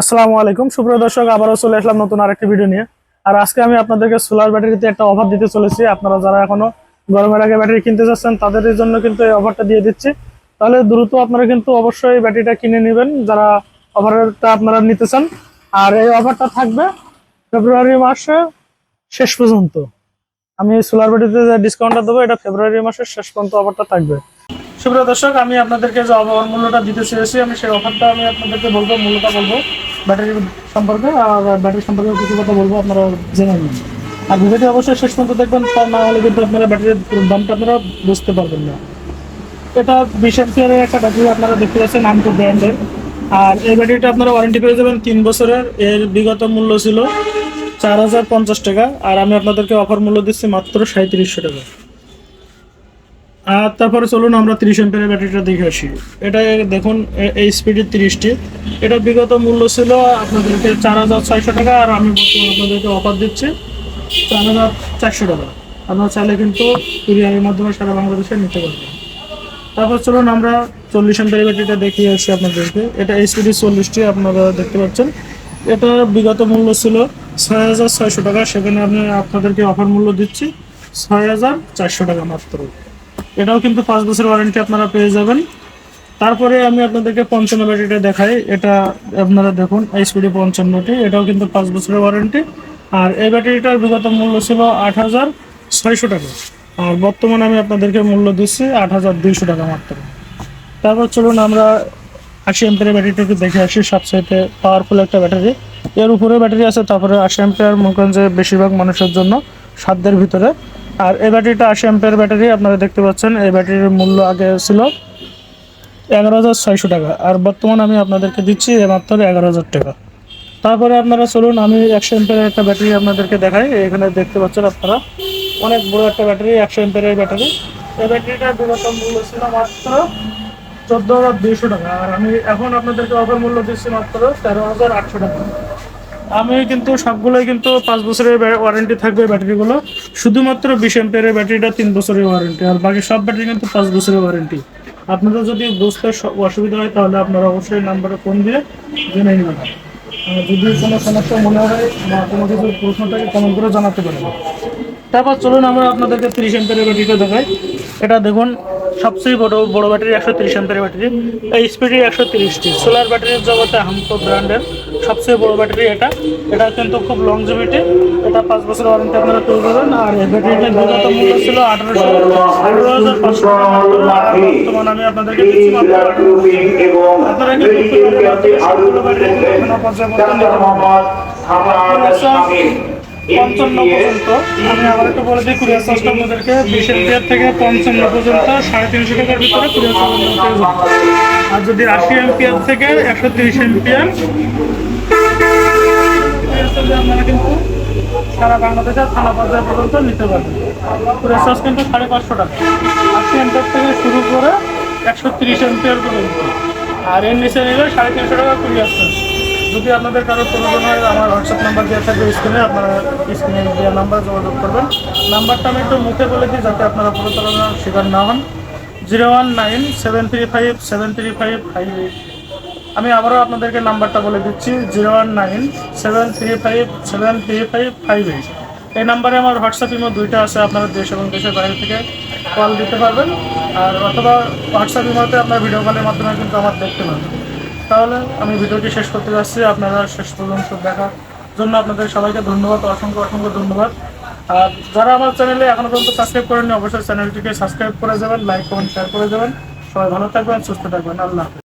আসসালামু আলাইকুম। সুপ্রিয় দর্শক, আবারও চলে আসলাম নতুন আরেকটি ভিডিও নিয়ে। আর আজকে আমি আপনাদেরকে সোলার ব্যাটারিতে একটা অফার দিতে চলেছি। আপনারা যারা এখনও গরমের আগে ব্যাটারি কিনতে চাচ্ছেন তাদের জন্য কিন্তু এই অফারটা দিয়ে দিচ্ছি। তাহলে দ্রুত আপনারা কিন্তু অবশ্যই ব্যাটারিটা কিনে নেবেন, যারা অফারটা আপনারা নিতে চান। আর এই অফারটা থাকবে ফেব্রুয়ারি মাসে শেষ পর্যন্ত। আমি সোলার ব্যাটারিতে যে ডিসকাউন্টটা দেবো, এটা ফেব্রুয়ারি মাসের শেষ পর্যন্ত অফারটা থাকবে। সুপ্রিয় দর্শক, আমি আপনাদেরকে যে অফার মূল্যটা দিতে চেয়েছি, আমি সেই অফারটা আমি আপনাদেরকে বলব, মূল্যটা বলব ব্যাটারি সম্পর্কে, আর ব্যাটারি সম্পর্কে কিছু কথা বলব, আপনারা জেনে নিন। আর ভিডিওটি অবশ্যই শেষ পর্যন্ত দেখবেন, তা না হলে কিন্তু আপনারা ব্যাটারির দামটা আপনারা বুঝতে পারবেন না। এটা বিশ এমপিয়ারের একটা ব্যাটারি আপনারা দেখতে পাচ্ছেন নামটো ব্র্যান্ডের। আর এই ব্যাটারিটা আপনারা ওয়ারেন্টি পেয়ে যাবেন তিন বছরের। এর বিগত মূল্য ছিল চার হাজার পঞ্চাশ টাকা, আর আমি আপনাদেরকে অফার মূল্য দিচ্ছি মাত্র সাঁত্রিশশো টাকা। আর তারপরে চলুন আমরা তিরিশ এম্পিয়ারের ব্যাটারিটা দেখে আসি। এটা দেখুন এই স্পিডের তিরিশটি। এটা বিগত মূল্য ছিল আপনাদেরকে চার হাজার ছয়শো টাকা, আর আমি বর্তমানে আপনাদেরকে অফার দিচ্ছি চার হাজার চারশো টাকা। আপনারা চাইলে কিন্তু কুরিয়ারের মাধ্যমে সারা বাংলাদেশে নিতে পারবেন। তারপর চলুন আমরা চল্লিশ এম্পিয়ারের ব্যাটারিটা দেখিয়ে আসি আপনাদেরকে। এটা এই এইচপিডি চল্লিশটি, আপনারা দেখতে পাচ্ছেন। এটা বিগত মূল্য ছিল ছয় হাজার ছয়শো টাকা, সেখানে আমি আপনাদেরকে অফার মূল্য দিচ্ছি ছয় হাজার চারশো টাকা মাত্র। এটাও কিন্তু পাঁচ বছর ওয়ারেন্টি আপনারা পেয়ে যাবেন। তারপরে আমি আপনাদেরকে পঞ্চান্ন ব্যাটারিটা দেখাই। এটা আপনারা দেখুন এইচপিডি পঞ্চান্নটি, এটাও কিন্তু পাঁচ বছরের ওয়ারেন্টি আর এই ব্যাটারিটার বিগত মূল্য ছিল আট হাজার ছয়শো টাকা। আর বর্তমানে আমি আপনাদেরকে মূল্য দিচ্ছি আট হাজার দুইশো টাকা মাত্র। তারপর চলুন আমরা আশি এম্পের ব্যাটারিটাকে দেখে আসি। সবচাইতে পাওয়ারফুল একটা ব্যাটারি এর উপরে ব্যাটারি আছে, তারপরে আশি এম্পিয়ার মনে করেন যে বেশিরভাগ মানুষের জন্য সাধ্যের ভিতরে। আর এই ব্যাটারিটা আশি এম্পিয়ার ব্যাটারি, আপনারা দেখতে পাচ্ছেন, এই ব্যাটারির মূল্য আগে ছিল এগারো হাজার ছয়শো টাকা, আর বর্তমান আমি আপনাদেরকে দিচ্ছি মাত্র এগারো হাজার টাকা। তারপরে আপনারা চলুন, আমি একশো এম্পিয়ারের একটা ব্যাটারি আপনাদেরকে দেখাই, এখানে দেখতে পাচ্ছেন আপনারা, অনেক বড় একটা ব্যাটারি, একশো এম্পিয়ারের ব্যাটারি। এই ব্যাটারিটার বিগত মূল্য ছিল মাত্র চোদ্দ হাজার দুইশো টাকা, আর আমি এখন আপনাদেরকে অফার মূল্য দিচ্ছি মাত্র তেরো হাজার আটশো টাকা। আমি কিন্তু সবগুলোই কিন্তু পাঁচ বছরের ওয়ারেন্টি থাকবে ব্যাটারিগুলো। শুধুমাত্র বিশ এম্পিয়ারের ব্যাটারিটা তিন বছরের ওয়ারেন্টি আর বাকি সব ব্যাটারি কিন্তু পাঁচ বছরের ওয়ারেন্টি আপনাদের যদি বুঝতে অসুবিধা হয় তাহলে আপনারা অবশ্যই নাম্বারে ফোন দিয়ে জেনে নেবেন। যদি কোনো সমস্যা মনে হয় বা কোনো কিছু প্রশ্ন থাকে কমেন্ট করে জানাতে পারেন। তারপর চলুন আমরা আপনাদেরকে তিরিশ এম্পিয়ারের ব্যাটারিটা দেখাই। এটা দেখুন সবচেয়ে বড় বড় ব্যাটারি একশো তিরিশ এম্পিয়ারের ব্যাটারি। এই স্পিডি একশো তিরিশটি। সোলার ব্যাটারির জগতে হামকো ব্র্যান্ডের সবচেয়ে বড় ব্যাটারি এটা। এটা কিন্তু খুব লং লংজিভিটি এটা পাঁচ বছর ওয়ারেন্টি আপনারা পেয়ে যাবেন। আর এই ব্যাটারিটার বিগত মূল্য ছিল আঠারোশো। আঠারো হাজার পাঁচশো বর্তমানে আমি আপনাদেরকে দিচ্ছি আপনারা কিন্তু ব্যাটারি পঞ্চান্ন পর্যন্ত। আমি আবার একটু বলে দিই, কুরিয়ার চার্জটা আপনাদেরকে বিশ এম্পিয়ার থেকে পঞ্চান্ন পর্যন্ত, সাড়ে তিনশো টাকার ভিতরে কুরিয়ার চার্জ আর যদি আশি এম্পিয়ার থেকে একশো তিরিশ এম্পিয়ার আপনারা কিন্তু সারা বাংলাদেশের থানা পর্যায়ে পর্যন্ত নিতে পারবেন। কুরিয়ার চার্জ কিন্তু সাড়ে পাঁচশো টাকা। আশি এম্পিয়ার থেকে শুরু করে একশো তিরিশ এম্পিয়ার পর্যন্ত। আর এর নিচে নিলে সাড়ে তিনশো টাকা কুরিয়ার চার্জ যদি আপনাদের কারও প্রয়োজন হয়, আমার হোয়াটসঅ্যাপ নাম্বার দেওয়া থাকবে স্ক্রিনে আপনারা স্ক্রিনে দেওয়া নাম্বার যোগাযোগ করবেন। নাম্বারটা আমি একটু মুখে বলে দিই যাতে আপনারা প্রতারণার শিকার না হন। Zero one nine seven three five, seven three five five eight. আমি আবারও আপনাদেরকে নাম্বারটা বলে দিচ্ছি, zero one nine seven three five, seven three five five eight. এই নাম্বারে আমার হোয়াটসঅ্যাপ ইমো দুইটা আছে, আপনারা দেশ এবং দেশের বাইরে থেকে কল দিতে পারবেন। আর অথবা হোয়াটসঅ্যাপ ইমোতে আপনার ভিডিও কলের মাধ্যমে কিন্তু আমার দেখতে পারবেন। তাহলে আমি ভিডিওটি শেষ করতে যাচ্ছি। আপনারা শেষ পর্যন্ত দেখার জন্য আপনাদের সবাইকে ধন্যবাদ, অসংখ্য অসংখ্য ধন্যবাদ। আর যারা আমার চ্যানেলে এখনও পর্যন্ত সাবস্ক্রাইব করেননি, অবশ্যই চ্যানেলটিকে সাবস্ক্রাইব করে যাবেন লাইক কমেন্ট শেয়ার করে যাবেন সবাই ভালো থাকবেন, সুস্থ থাকবেন। আল্লাহ